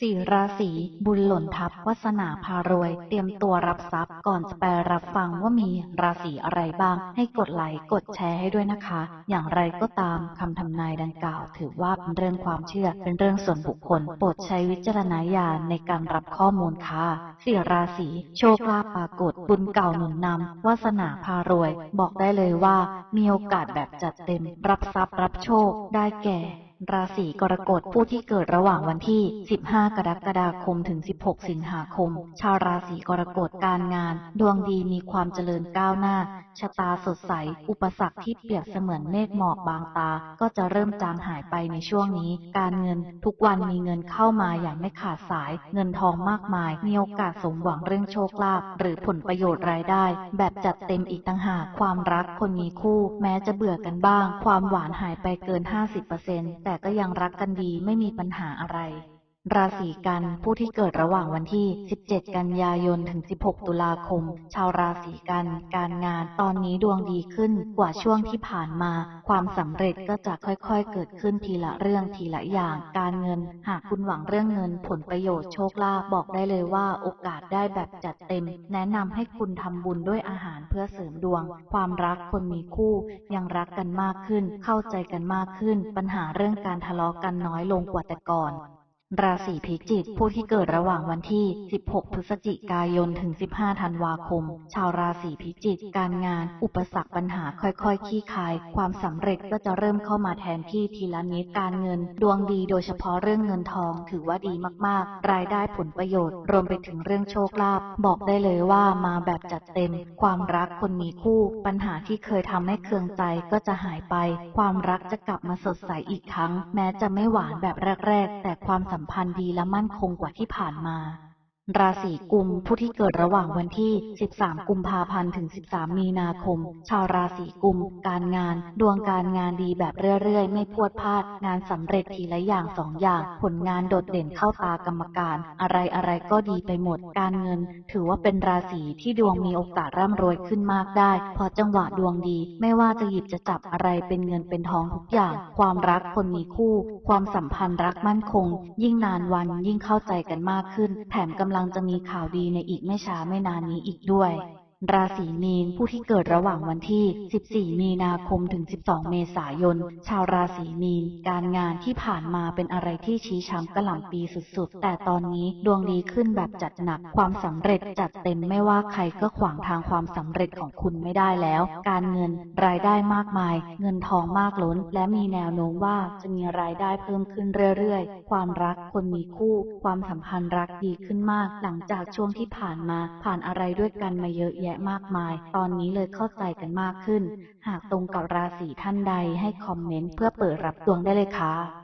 สี่ราศีบุญหล่นทับวาสนาพารวย เตรียมตัวรับทรัพย์ก่อนจะไปรับฟังว่ามีราศีอะไรบ้าง ให้กดไลค์กดแชร์ให้ด้วยนะคะ อย่างไรก็ตามคำทำนายดังกล่าว ถือว่าเป็นเรื่องความเชื่อเป็นเรื่องส่วนบุคคล โปรดใช้วิจารณญาณในการรับข้อมูลค่ะสี่ราศีโชคลาภปรากฏบุญเก่าหนุนนำวาสนาพารวย บอกได้เลยว่า มีโอกาสแบบจัดเต็ม รับทรัพย์รับโชคได้แก่ ราศีกรกฎผู้ที่เกิดระหว่างวันที่ 15 กรกฎาคมถึง 16 สิงหาคม ชาวราศีกรกฎการงาน ดวงดีมีความเจริญก้าวหน้า ชะตาสดใส อุปสรรคที่เปรียบเสมือนเมฆหมอกบางตา ก็จะเริ่มจางหายไปในช่วงนี้ การเงินทุกวันมีเงินเข้ามาอย่างไม่ขาดสาย เงินทองมากมาย มีโอกาสสมหวังเรื่องโชคลาภหรือผลประโยชน์รายได้ แบบจัดเต็มอีกต่างหากความรักคนมีคู่ แม้จะเบื่อกันบ้าง ความหวานหายไปเกิน 50%แต่แต่ก็ยังรักกันดีไม่มีปัญหาอะไร ราศีกันผู้ที่เกิดระหว่างวันที่ 17 กันยายน ถึง 16 ตุลาคม ชาวราศีกัน การงานตอนนี้ดวงดีขึ้นกว่าช่วงที่ผ่านมา ความสำเร็จก็จะค่อยๆ เกิดขึ้นทีละเรื่องทีละอย่าง การเงิน หากคุณหวังเรื่องเงินผลประโยชน์โชคลาภบอกได้เลยว่าโอกาสได้แบบจัดเต็ม แนะนำให้คุณทำบุญด้วยอาหารเพื่อเสริมดวง ความรักคนมีคู่ยังรักกันมากขึ้น เข้าใจกันมากขึ้น ปัญหาเรื่องการทะเลาะกันน้อยลงกว่าแต่ก่อน ราศีพิจิก ผู้ที่เกิดระหว่างวันที่ 16 พฤศจิกายน ถึง 15 ธันวาคม ชาวราศีพิจิก การงาน อุปสรรคปัญหาค่อยๆคลี่คลาย ความสำเร็จก็จะเริ่มเข้ามาแทนที่ทีละนิด การเงิน ดวงดีโดยเฉพาะเรื่องเงินทอง ถือว่าดีมากๆ รายได้ผลประโยชน์ รวมไปถึงเรื่องโชคลาภ บอกได้เลยว่ามาแบบจัดเต็ม ความรักคนมีคู่ ปัญหาที่เคยทำให้เคืองใจก็จะหายไป ความรักจะกลับมาสดใสอีกครั้ง แม้จะไม่หวานแบบแรก ๆ แต่ความสัมพันธ์ดีและมั่นคงกว่าที่ผ่านมา ราศีกุมผู้ที่เกิดระหว่างวันที่ 13 กุมภาพันธ์ถึง 13 มีนาคม ชาวราศีกุม การงาน ดวงการงานดีแบบเรื่อยๆ ไม่พวดพลาด งานสำเร็จทีละอย่างสองอย่าง ผลงานโดดเด่นเข้าตากรรมการ อะไรอะไรก็ดีไปหมด การเงิน ถือว่าเป็นราศีที่ดวงมีโอกาสร่ำรวยขึ้นมากได้พราะจังหวะดวงดี ไม่ว่าจะหยิบจะจับอะไรเป็นเงินเป็นทองทุกอย่าง ความรักคนมีคู่ ความสัมพันธ์รักมั่นคง ยิ่งนานวันยิ่งเข้าใจกันมากขึ้น แถมกำลังยังจะมีข่าวดีในอีกไม่ช้าไม่นานนี้อีกด้วย ราศีมีนผู้ที่เกิดระหว่างวันที่ 14 มีนาคมถึง 12 เมษายน ชาวราศีมีน การงานที่ผ่านมาเป็นอะไรที่ชี้ช้ำกระหล่ำปีสุดๆ แต่ตอนนี้ดวงดีขึ้นแบบจัดหนัก ความสำเร็จจัดเต็มไม่ว่าใครก็ขวางทางความสำเร็จของคุณไม่ได้แล้ว การเงินรายได้มากมาย เงินทองมากล้น และมีแนวโน้มว่าจะมีรายได้เพิ่มขึ้นเรื่อยๆ ความรักคนมีคู่ ความสัมพันธ์รักดีขึ้นมาก หลังจากช่วงที่ผ่านมาผ่านอะไรด้วยกันมาเยอะแยะะมากมาย ตอนนี้เลยเข้าใจกันมากขึ้น หากตรงกับราศีท่านใดให้คอมเมนต์เพื่อเปิดรับดวงได้เลยค่ะ